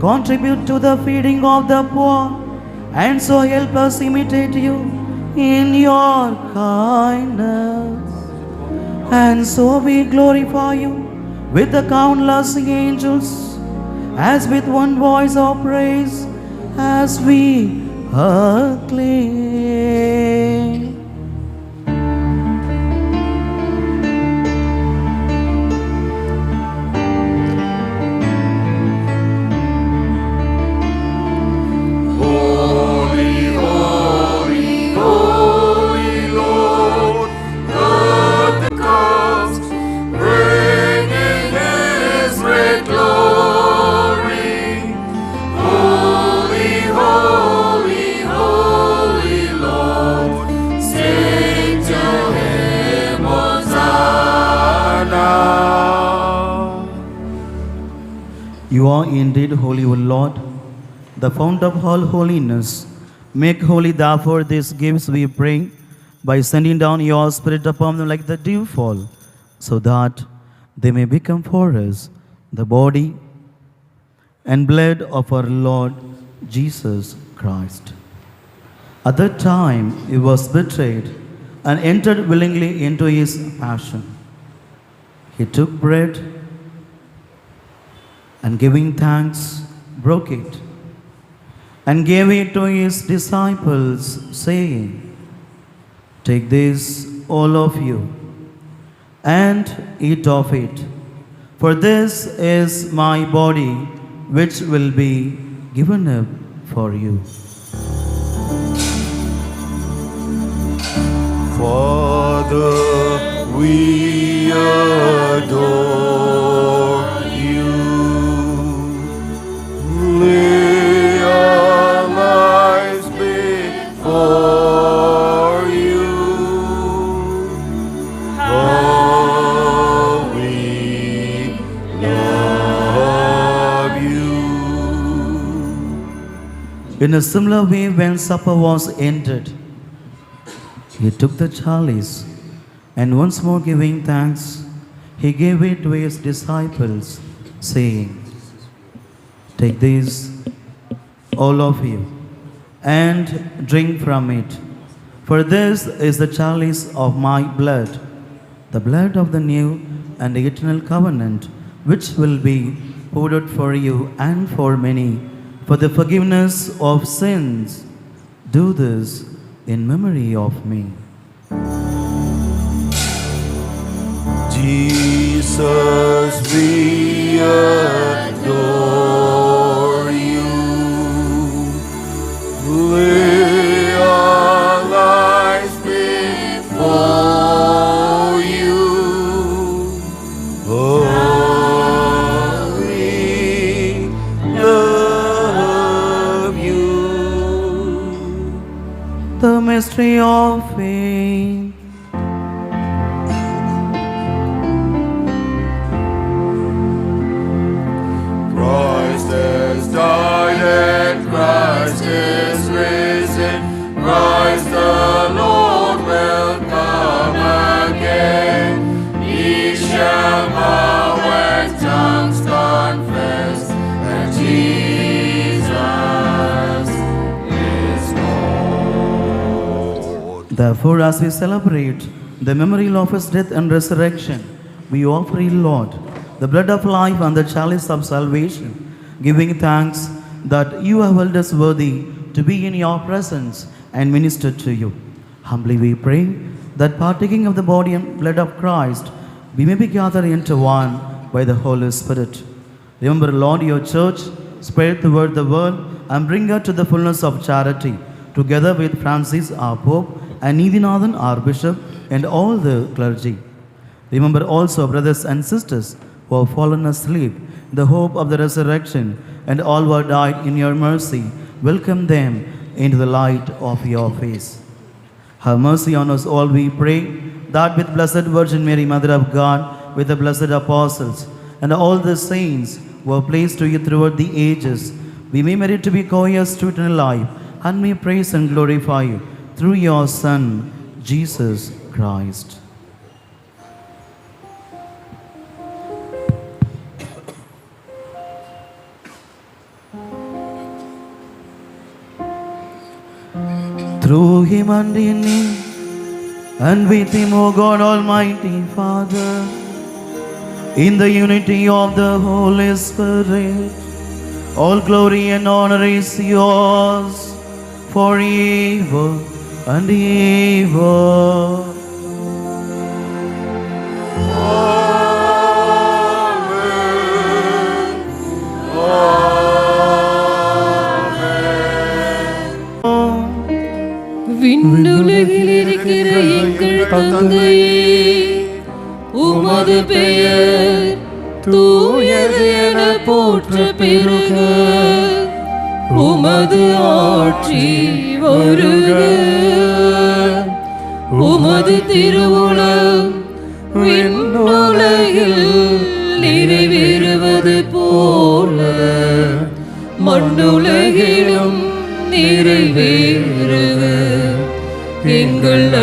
contribute to the feeding of the poor, and so help us imitate you in your kindness. And so we glorify you with the countless angels, as with one voice of praise, as we acclaim. Lord, the fount of all holiness. Make holy, therefore, these gifts, we pray, by sending down your Spirit upon them like the dewfall, so that they may become for us the body and blood of our Lord Jesus Christ. At that time, he was betrayed and entered willingly into his passion. He took bread and giving thanks, broke it and gave it to his disciples, saying, Take this, all of you, and eat of it, for this is my body, which will be given up for you. Father, we adore a similar way, when supper was ended, he took the chalice and once more giving thanks, he gave it to his disciples, saying, Take this, all of you, and drink from it. For this is the chalice of my blood, the blood of the new and eternal covenant, which will be poured out for you and for many for the forgiveness of sins. Do this in memory of me. Jesus, we adore you. Lay mastery of faith. As we celebrate the memorial of his death and resurrection, we offer you, Lord, the bread of life and the chalice of salvation, giving thanks that you have held us worthy to be in your presence and minister to you. Humbly we pray that partaking of the body and blood of Christ, we may be gathered into one by the Holy Spirit. Remember, Lord, your church, spread word the world, and bring her to the fullness of charity, together with Francis, our Pope, and Nidinathan, our Bishop, and all the clergy. Remember also, brothers and sisters, who have fallen asleep, in the hope of the resurrection, and all who have died in your mercy. Welcome them into the light of your face. Have mercy on us all, we pray, that with Blessed Virgin Mary, Mother of God, with the blessed apostles, and all the saints who are placed to you throughout the ages, we may merit to be co-heirs to eternal life, and may praise and glorify you through your Son, Jesus Christ. Through him and in him, and with him, O God Almighty Father, in the unity of the Holy Spirit, all glory and honor is yours forever and ever. விண்ணுலகில் இருக்கிற எங்கள் தந்தையே உமது பெயர் தூயது என போற்ற பெருக உமது ஆட்சி ஒரு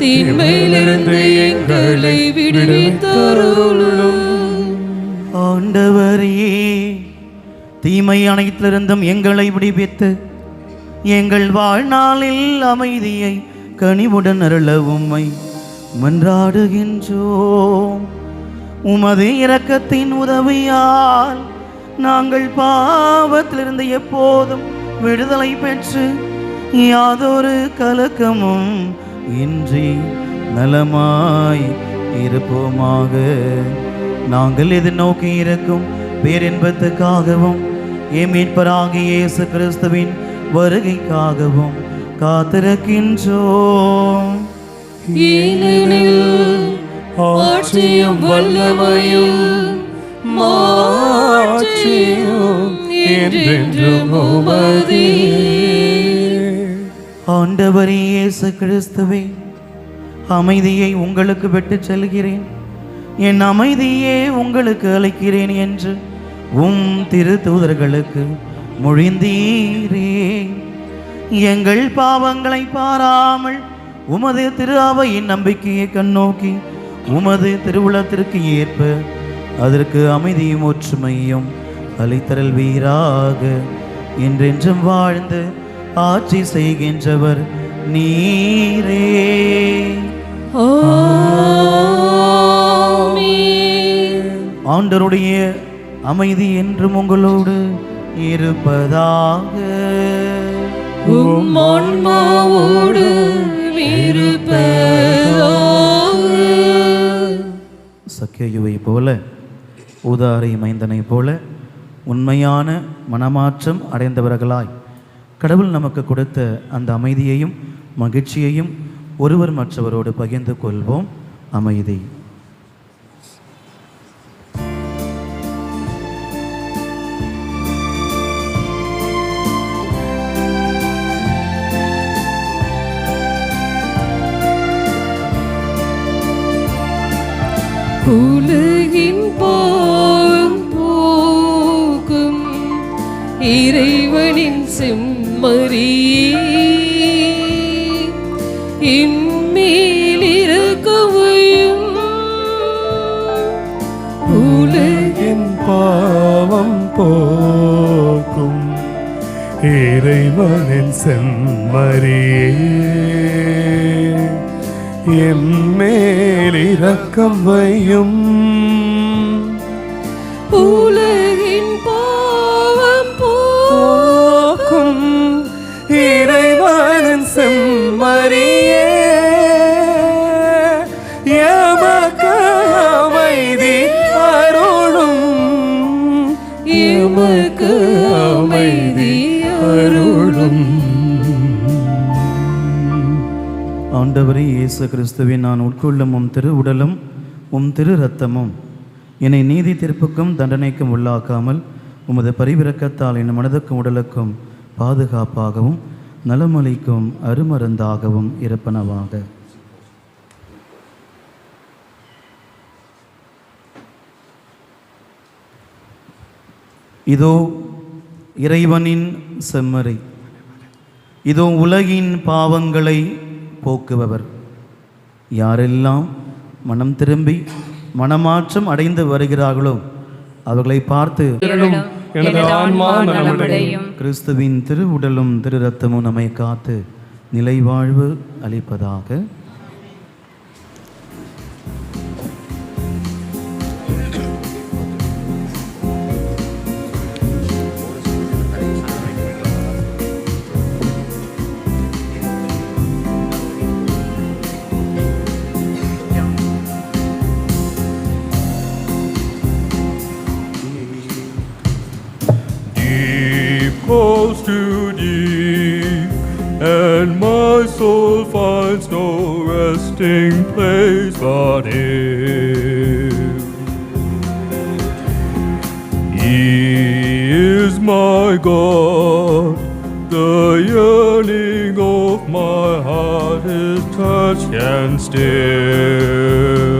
தீமையிலிருந்து எங்களை விடுவித்தருளும். ஆண்டவரே தீமை அனைத்திலிருந்தும் எங்களை விடுவித்து எங்கள் வாழ்நாளில் அமைதியை கனிவுடன் அருள உம்மை மன்றாடுகின்றோம். உமது இரக்கத்தின் உதவியால் நாங்கள் பாவத்திலிருந்து எப்போதும் விடுதலை பெற்று யாதொரு கலக்கமும் இன்றி நலமாய் இருப்போமாக. நாங்கள் எது நோக்கி இருக்கும் பேரின்பத்துக்காகவும் என் மீட்பராகிய இயேசு கிறிஸ்துவின் வருகைக்காகவும் காத்திருக்கின்றோம். ஆட்சியும் வல்லமையும் மாட்சியும் என்றென்று ஆண்டவரே இயேசு கிறிஸ்துவே அமைதியை உங்களுக்கு விட்டு செல்கிறேன். என் அமைதியே உங்களுக்கு அளிக்கிறேன் என்று உம் திரு தூதர்களுக்கு மொழிந்தீரே. எங்கள் பாவங்களை பாராமல் உமது திரு அவையின் நம்பிக்கையை கண்ணோக்கி உமது திருவுளத்திற்கு ஏற்ப அதற்கு அமைதியும் ஒற்றுமையும் அளித்தரல் வீராக என்றென்றும் வாழ்ந்து ஆட்சி செய்கின்றவர் நீரே. ஆண்டருடைய அமைதி என்றும் உங்களோடு இருப்பதாக உம் ஆன்மாவோடு இருப்பதாக. சக்கியுவை போல ஊதாரி மைந்தனை போல உண்மையான மனமாற்றம் அடைந்தவர்களாய் கடவுள் நமக்கு கொடுத்த அந்த அமைதியையும் மகிழ்ச்சியையும் ஒருவர் மற்றவரோடு பகிர்ந்து கொள்வோம். அமைதி. உலகின் போகும் போகும் இறைவனின் செம்மறியே இன்மேல் இருக்கவையும் உலகின் பாவம் போக்கும் இறைவனின் செம்மறியே என் மேல் வையும் ஆண்டவரே இயேசு கிறிஸ்துவின் நான் உட்கொள்ளும் உம் திரு உடலும் உம் திரு ரத்தமும் என்னை நீதி தீர்ப்புக்கும் தண்டனைக்கும் உள்ளாக்காமல் உமது பரிவிறக்கத்தால் என் மனதுக்கும் உடலுக்கும் பாதுகாப்பாகவும் நலமளிக்கும் அருமருந்தாகவும் இருப்பனவாக. இதோ இறைவனின் செம்மறை. இதோ உலகின் பாவங்களை போக்குபவர். யாரெல்லாம் மனம் திரும்பி மனமாற்றம் அடைந்து வருகிறார்களோ அவர்களை பார்த்து கிறிஸ்துவின் திருவுடலும் திரு ரத்தமும் நம்மை காத்து நிலைவாழ்வு அளிப்பதாக Deep calls to deep, and my soul finds no resting place but Him. He is my God, the yearning of my heart is touched and still.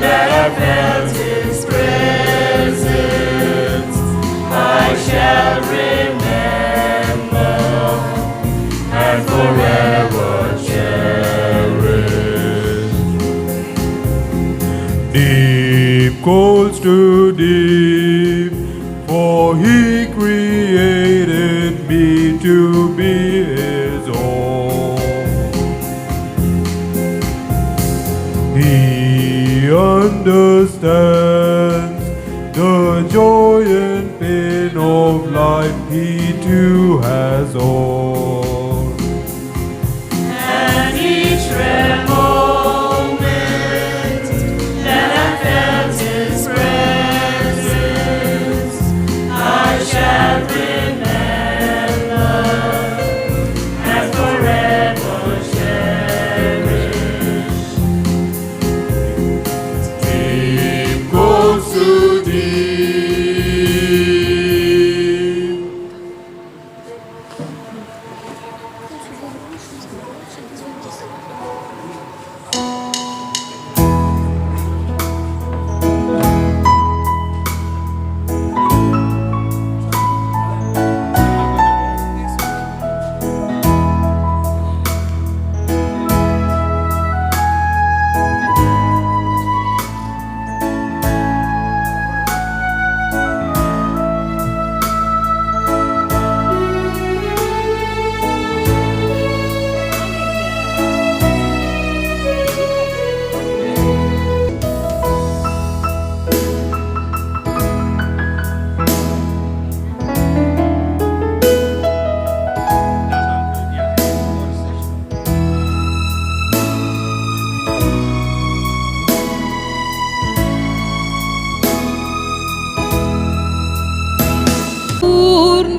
That I felt His presence, I shall remember and forever cherish. Deep calls to deep, understands the joy and pain of life he too has owned.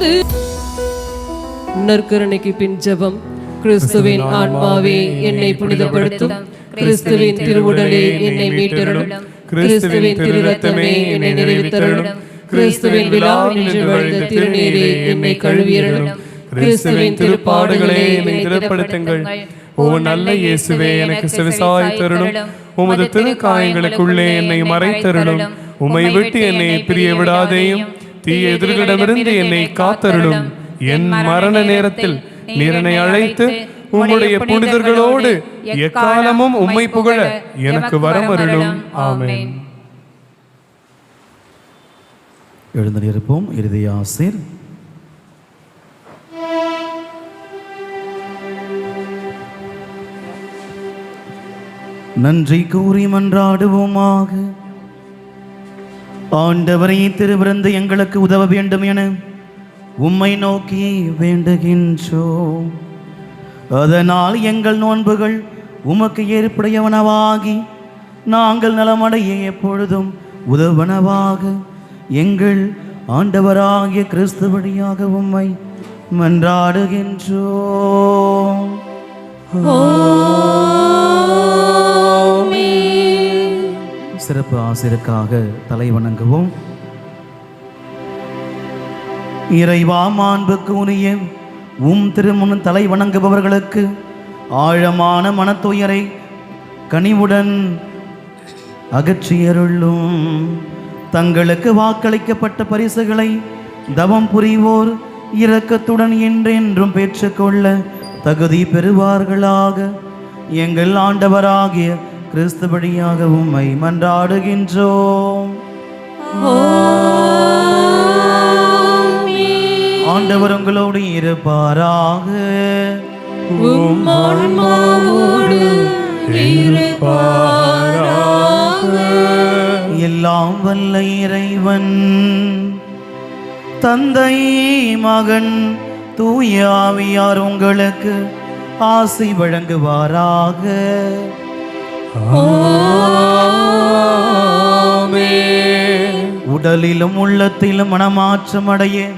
கூர்ந்து நற்கருணைக்கு பின் ஜெபம். கிறிஸ்துவின் ஆன்மாவே என்னை புனிதப்படுத்தும். கிறிஸ்துவின் திருவுடலே என்னை மீட்டருளும். கிறிஸ்துவின் திருரத்தமே என்னை நிறைவேற்றருளும். கிறிஸ்துவின் விழா நின்று வழிந்த திருநீரே என்னை கழுவியருளும். கிறிஸ்துவின் திருப்பாடுகளே என்னை திடப்படுத்துங்கள். ஓ நல்ல இயேசுவே எனக்கு செவிசாய் தருளும். உமது திருக்காயங்களுக்குள்ளே என்னை மறைத்தருளும். உம்மை விட்டு என்னை பிரிய விடாதேயும் தீய எதிர்களிடமிருந்து என்னை காத்தருளும். என் மரண நேரத்தில் நீர் என்னை அழைத்து உம்முடைய புனிதர்களோடு எக்காலமும் உம்மை புகழ எனக்கு வரமருளும் ஆமென். எழுந்திருப்போம் இறுதி ஆசிர். நன்றி கூறி மன்றாடுவோமாக. ஆண்டவரை திருவிருந்து எங்களுக்கு உதவ வேண்டும் என உம்மை நோக்கி வேண்டுகின்றோம். அதனால் எங்கள் நோன்புகள் உமக்கு ஏற்புடையவனவாகி நாங்கள் நலமடைய எப்பொழுதும் உதவனவாக எங்கள் ஆண்டவராகிய கிறிஸ்து வழியாக உம்மை மன்றாடுகின்றோம். சிறப்பு ஆசிரியருக்காக தலை வணங்குவோம். இறைவா மாண்புக்கு உரிய உம் திருமுன் தலை வணங்குபவர்களுக்கு ஆழமான மனத்துயரை கனிவுடன் அகற்றியருளும். தங்களுக்கு வாக்களிக்கப்பட்ட பரிசுகளை தவம் புரிவோர் இரக்கத்துடன் என்றென்றும் பெற்றுக்கொள்ள தகுதி பெறுவார்களாக. எங்கள் ஆண்டவராகிய கிறிஸ்து வழியாக உம்மை மன்றாடுகின்றோம் ஆண்டவர் உங்களோடு இருப்பாராக. எல்லாம் வல்ல இறைவன். தந்தை மகன் தூய ஆவியார் உங்களுக்கு ஆசை வழங்குவாராக. உடலிலும் உள்ளத்திலும் மனமாற்றம் அடைய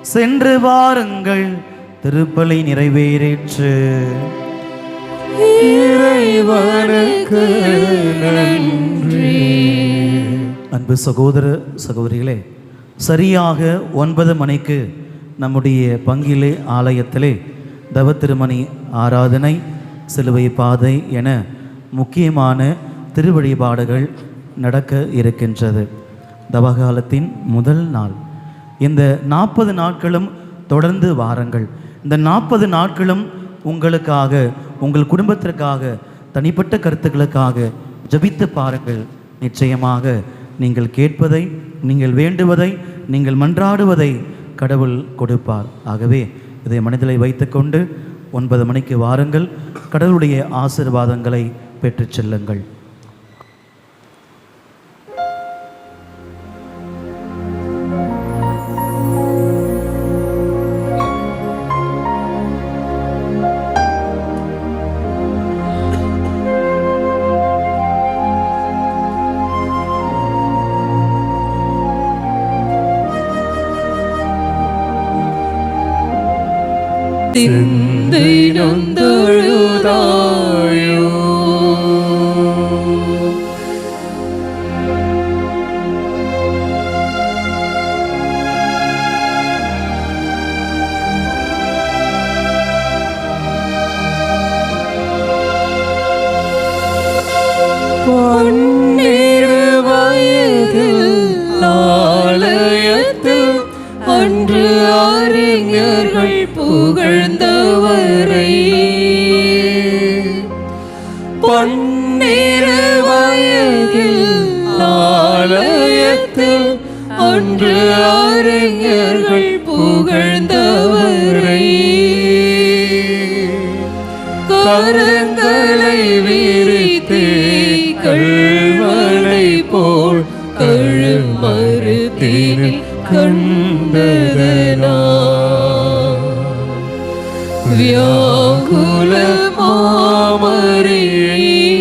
சென்று வாருங்கள். திருப்பலி நிறைவேறிற்று. இறைவனுக்கு நன்றி. அன்பு சகோதர சகோதரிகளே சரியாக ஒன்பது மணிக்கு நம்முடைய பங்கிலே ஆலயத்திலே தவ திருமணி ஆராதனை சிலுவை பாதை என முக்கியமான திருவழிபாடுகள் நடக்க இருக்கின்றது. தவகாலத்தின் முதல் நாள். இந்த நாற்பது நாட்களும் தொடர்ந்து வாருங்கள். இந்த நாற்பது நாட்களும் உங்களுக்காக உங்கள் குடும்பத்திற்காக தனிப்பட்ட கருத்துக்களுக்காக ஜபித்து பாருங்கள். நிச்சயமாக நீங்கள் கேட்பதை நீங்கள் வேண்டுவதை நீங்கள் மன்றாடுவதை கடவுள் கொடுப்பார். ஆகவே இதை மனதில் வைத்துக்கொண்டு ஒன்பது மணிக்கு வாருங்கள். கடவுளுடைய ஆசிர்வாதங்களை பெற்றுச் செல்லுங்கள் திந்தை நொந்தொழுதாயோ கழுமறு கண்டதனா. வியாகுல மாமரியே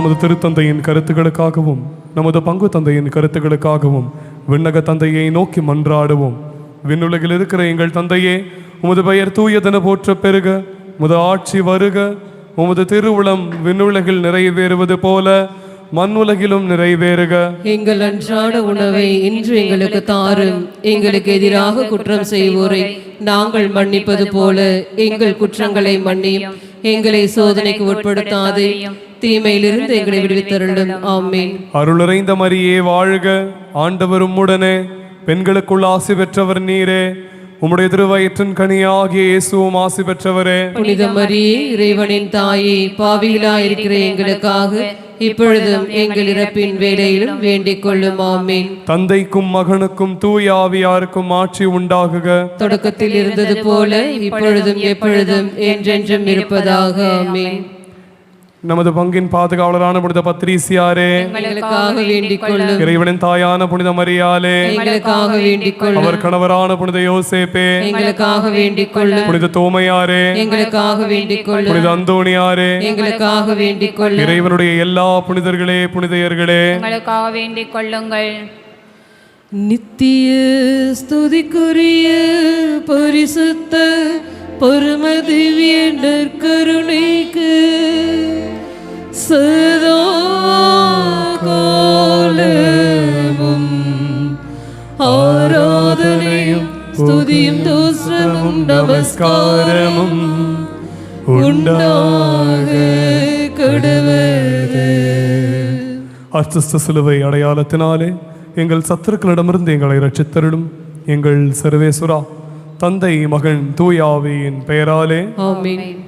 நமது திருத்தந்தையின் கருத்துக்களுக்காகவும் நமது பங்கு தந்தையின் கருத்துக்களுக்காகவும் விண்ணக தந்தையை நோக்கி மன்றாடுவோம். விண்ணுலகில் இருக்கிற எங்கள் தந்தையே உமது பெயர் தூயதென போற்ற பெருக உமது ஆட்சி வருக. உமது திருவுளம் விண்ணுலகில் நிறைவேறுவது போல மண்ணுலகிலும் நிறைவேறுக. எங்கள் அன்றாட உணவை இன்று எங்களுக்கு தாரும். எங்களுக்கு எதிராக குற்றம் செய்வோரை நாங்கள் மன்னிப்பது போல எங்கள் குற்றங்களை மன்னியும். எங்களை சோதனைக்கு உட்படுத்தாதே. தீமையிலிருந்து எங்களை விடுவித்தருளும். ஆமீன். அருளறைந்த மரியே வாழ்க. ஆண்டவர் உம்முடனே. பெண்களுக்குள் ஆசி பெற்றவர் நீரே. உம்முடைய திருவயிற்றின் கனியாகிய இயேசுவும் ஆசி பெற்றவரே. புனித மரியே இறைவனின் தாயே பாவிகளா இருக்கிற எங்களுக்காக இப்பொழுதும் எங்கள் இறப்பின் வேளையிலும் வேண்டிக் கொள்ளும் ஆமீன். தந்தைக்கும் மகனுக்கும் தூய ஆவியாருக்கும் ஆட்சி உண்டாகுக. தொடக்கத்தில் இருந்தது போல இப்பொழுதும் எப்பொழுதும் என்றென்றும் இருப்பதாக. ஆமீன். நமது பங்கின் பாதுகாவலரான புனித பத்ரீசியாரே எங்களுக்காக வேண்டிக் கொள்ளும் இறைவனின் தாயான புனித மரியாலே அவர் கணவரான புனித யோசேப்பே எங்களுக்காக வேண்டிக் கொள்ளும் புனித தோமையாரே எங்களுக்காக வேண்டிக் கொள்ளும் புனித அந்தோணியாரே எங்களுக்காக வேண்டிக் கொள்ளும் இறைவனுடைய எல்லா புனிதர்களே புனிதையர்களே. எங்களுக்காக வேண்டிக் கொள்ளுங்கள் நித்திய ஸ்துதிக்குரிய பரிசுத்த பரம திவ்ய நற்கருணைக்கு ஆராதனையும் ஸ்துதியும் தோசனமும் நமஸ்காரமும் உண்டாக கடவது. அர்த்தஸ்த சிலுவை அடையாளத்தினாலே எங்கள் சத்துருக்களிடமிருந்து எங்களை ரட்சித்தருளும் எங்கள் சர்வேசுரா தந்தை மகன் தூயாவியின் பெயராலே. ஆமென்.